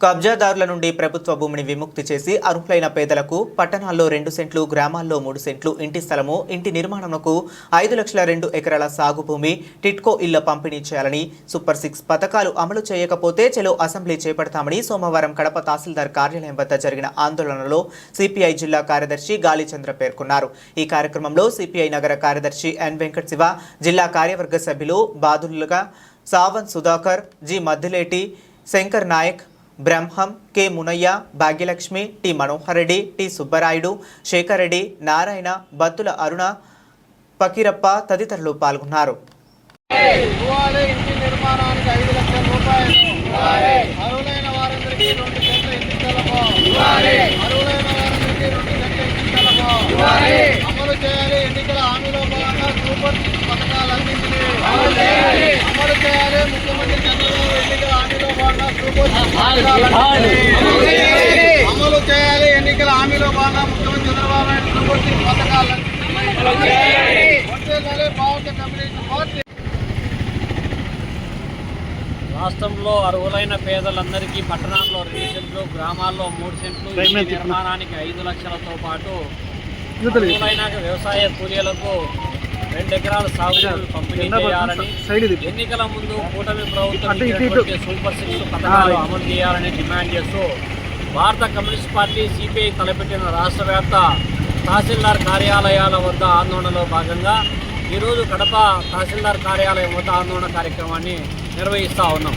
కబ్జాదారుల నుండి ప్రభుత్వ భూమిని విముక్తి చేసి అర్హులైన పేదలకు పట్టణాల్లో రెండు సెంట్లు గ్రామాల్లో మూడు సెంట్లు ఇంటి స్థలము ఇంటి నిర్మాణంకు ఐదు లక్షల రెండు ఎకరాల సాగు భూమి టిట్కో ఇళ్ళ పంపిణీ చేయాలని సూపర్ సిక్స్ పథకాలు అమలు చేయకపోతే చెలో అసెంబ్లీ చేపడతామని సోమవారం కడప తహసీల్దార్ కార్యాలయం వద్ద జరిగిన ఆందోళనలో సిపిఐ జిల్లా కార్యదర్శి గాలిచంద్ర పేర్కొన్నారు. ఈ కార్యక్రమంలో సిపిఐ నగర కార్యదర్శి ఎన్ వెంకట్ శివ జిల్లా కార్యవర్గ సభ్యులు బాధులుగా Sawant Sudhakar G Maddileti Shankar Naik Brahmam K. Munaiah Bhagyalakshmi T. Manohar Reddy T. Subbarayudu Shekar Reddy Narayana Battula Aruna Pakirappa తదితరులు పాల్గొన్నారు. అమలు చేయాలి ఎన్నికల హామీలో భాగంగా సూపర్ పథకాలన్నింటినీ అమలు చేయాలి ముఖ్యమంత్రి అమలు చేయాలి. అమలు చేయాలి ఎన్నికల హామీలో భాగంగా ముఖ్యమంత్రి చంద్రబాబు నాయుడు కమ్యూనిస్ట్ పార్టీ రాష్ట్రంలో అర్హులైన పేదలందరికీ పట్టణాల్లో రెండు సెంట్లు గ్రామాల్లో మూడు సెంట్లు నిర్మాణానికి ఐదు లక్షలతో పాటు అర్హులైన వ్యవసాయ కూలీలకు రెండు ఎకరాల సాగు పంపిణీ చేయాలని ఎన్నికల ముందు కూటమి ప్రభుత్వం సూపర్ సిక్స్ పథకాలు అమలు చేయాలని డిమాండ్ చేస్తూ భారత కమ్యూనిస్ట్ పార్టీ సిపిఐ తలపెట్టిన రాష్ట్ర వ్యాప్త తహసీల్దార్ కార్యాలయాల వద్ద ఆందోళనలో భాగంగా ఈరోజు కడప తహసీల్దార్ కార్యాలయం వద్ద ఆందోళన కార్యక్రమాన్ని నిర్వహిస్తూ ఉన్నాం.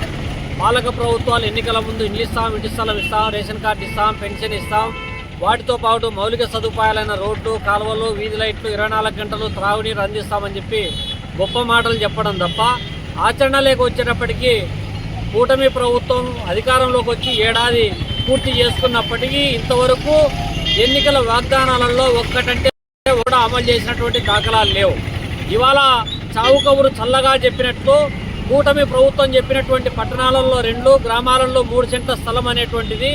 పాలక ప్రభుత్వాలు ఎన్నికల ముందు ఇల్లు ఇస్తాం ఇంటి స్థలం ఇస్తాం రేషన్ కార్డు ఇస్తాం పెన్షన్ ఇస్తాం వాటితో పాటు మౌలిక సదుపాయాలైన రోడ్లు కాలువలు వీధి లైట్లు ఇరవై నాలుగు గంటలు త్రాగునీరు అందిస్తామని చెప్పి గొప్ప మాటలు చెప్పడం తప్ప ఆచరణలోకి వచ్చేటప్పటికీ కూటమి ప్రభుత్వం అధికారంలోకి వచ్చి ఏడాది పూర్తి చేసుకున్నప్పటికీ ఇంతవరకు ఎన్నికల వాగ్దానాలలో ఒక్కటంటే కూడా అమలు చేసినటువంటి దాఖలాలు లేవు. ఇవాళ చావు కబురు చల్లగా చెప్పినట్లు కూటమి ప్రభుత్వం చెప్పినటువంటి పట్టణాలలో రెండు గ్రామాలలో మూడు సెంట్ల స్థలం అనేటువంటిది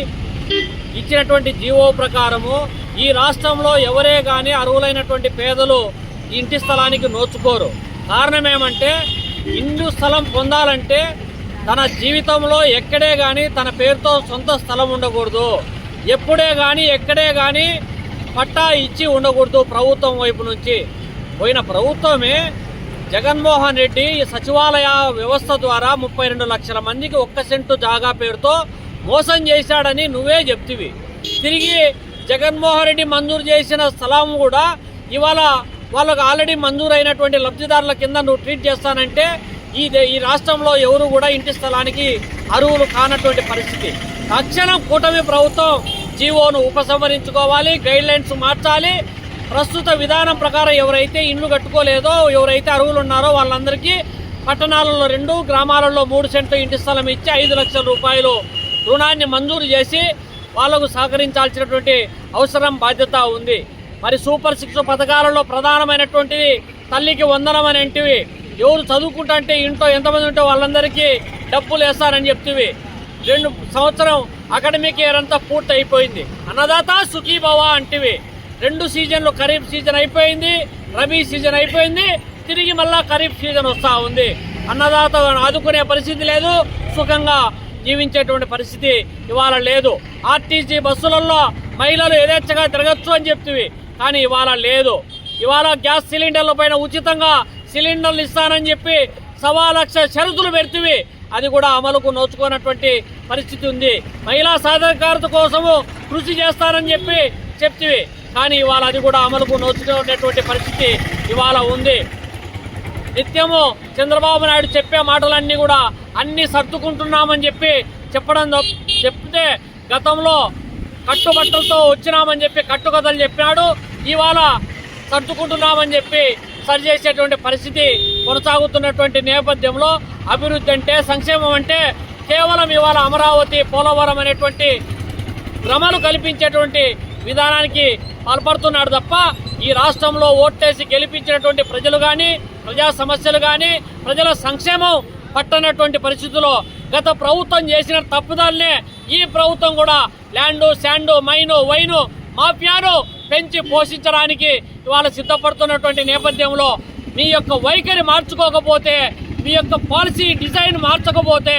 ఇచ్చినటువంటి జీవో ప్రకారము ఈ రాష్ట్రంలో ఎవరే కానీ అర్హులైనటువంటి పేదలు ఇంటి స్థలానికి నోచుకోరు. కారణం ఏమంటే ఇల్లు స్థలం పొందాలంటే తన జీవితంలో ఎక్కడే కానీ తన పేరుతో సొంత స్థలం ఉండకూడదు. ఎప్పుడే కానీ ఎక్కడే కానీ పట్టా ఇచ్చి ఉండకూడదు ప్రభుత్వం వైపు నుంచి. పోయిన ప్రభుత్వమే జగన్మోహన్ రెడ్డి ఈ సచివాలయ వ్యవస్థ ద్వారా ముప్పై రెండు లక్షల మందికి ఒక్క సెంటు జాగా పేరుతో మోసం చేశాడని నువ్వే చెప్తివి. తిరిగి జగన్మోహన్ రెడ్డి మంజూరు చేసిన స్థలం కూడా ఇవాళ వాళ్ళకు ఆల్రెడీ మంజూరు అయినటువంటి లబ్ధిదారుల కింద నువ్వు ట్రీట్ చేస్తానంటే ఈ ఈ రాష్ట్రంలో ఎవరు కూడా ఇంటి స్థలానికి అరువులు కానటువంటి పరిస్థితి. తక్షణం కూటమి ప్రభుత్వం జీవోను ఉపసంహరించుకోవాలి గైడ్ లైన్స్ మార్చాలి. ప్రస్తుత విధానం ప్రకారం ఎవరైతే ఇండ్లు కట్టుకోలేదో ఎవరైతే అరువులు ఉన్నారో వాళ్ళందరికీ పట్టణాలలో రెండు గ్రామాలలో మూడు సెంట్లు ఇంటి స్థలం ఇచ్చి ఐదు లక్షల రూపాయలు రుణాన్ని మంజూరు చేసి వాళ్ళకు సహకరించాల్సినటువంటి అవసరం బాధ్యత ఉంది. మరి సూపర్ సిక్స్ పథకాలలో ప్రధానమైనటువంటిది తల్లికి వందనం అనేటివి ఎవరు చదువుకుంటుంటే ఇంట్లో ఎంతమంది ఉంటే వాళ్ళందరికీ డబ్బులు వేస్తారని చెప్తివి. రెండు సంవత్సరం అకాడమిక్ ఇయర్ అంతా పూర్తి అయిపోయింది అన్నదాత సుఖీభవ అంటివి. రెండు సీజన్లు ఖరీఫ్ సీజన్ అయిపోయింది రబీ సీజన్ అయిపోయింది తిరిగి మళ్ళా ఖరీఫ్ సీజన్ వస్తూ ఉంది. అన్నదాత ఆదుకునే పరిస్థితి లేదు సుఖంగా జీవించేటువంటి పరిస్థితి ఇవాళ లేదు. ఆర్టీసీ బస్సులలో మహిళలు యథేచ్ఛగా తిరగచ్చు అని చెప్తివి కానీ ఇవాళ లేదు. ఇవాళ గ్యాస్ సిలిండర్ల పైన ఉచితంగా సిలిండర్లు ఇస్తానని చెప్పి సవా లక్ష షరతులు పెడుతుంది అది కూడా అమలుకు నోచుకున్నటువంటి పరిస్థితి ఉంది. మహిళా సాధికారత కోసము కృషి చేస్తానని చెప్పి చెప్తివి కానీ ఇవాళ అది కూడా అమలుకు నోచుకునేటువంటి పరిస్థితి ఇవాళ ఉంది. నిత్యము చంద్రబాబు నాయుడు చెప్పే మాటలన్నీ కూడా అన్ని సర్దుకుంటున్నామని చెప్పి చెప్పడం చెప్తే గతంలో కట్టుబట్టలతో వచ్చినామని చెప్పి కట్టుకథలు చెప్పినాడు. ఇవాళ సర్దుకుంటున్నామని చెప్పి సరిచేసేటువంటి పరిస్థితి కొనసాగుతున్నటువంటి నేపథ్యంలో అభివృద్ధి అంటే సంక్షేమం అంటే కేవలం ఇవాళ అమరావతి పోలవరం అనేటువంటి భ్రమలు కల్పించేటువంటి విధానానికి పాల్పడుతున్నాడు తప్ప ఈ రాష్ట్రంలో ఓట్టేసి గెలిపించినటువంటి ప్రజలు కానీ ప్రజా సమస్యలు కానీ ప్రజల సంక్షేమం పట్టనటువంటి పరిస్థితుల్లో గత ప్రభుత్వం చేసిన తప్పుదాలనే ఈ ప్రభుత్వం కూడా ల్యాండు శాండు మైను వైను మాఫియాను పెంచి పోషించడానికి ఇవాళ సిద్ధపడుతున్నటువంటి నేపథ్యంలో మీ యొక్క వైఖరి మార్చుకోకపోతే మీ యొక్క పాలసీ డిజైన్ మార్చకపోతే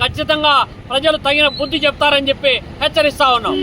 ఖచ్చితంగా ప్రజలు తగిన బుద్ధి చెప్తారని చెప్పి హెచ్చరిస్తా ఉన్నాం.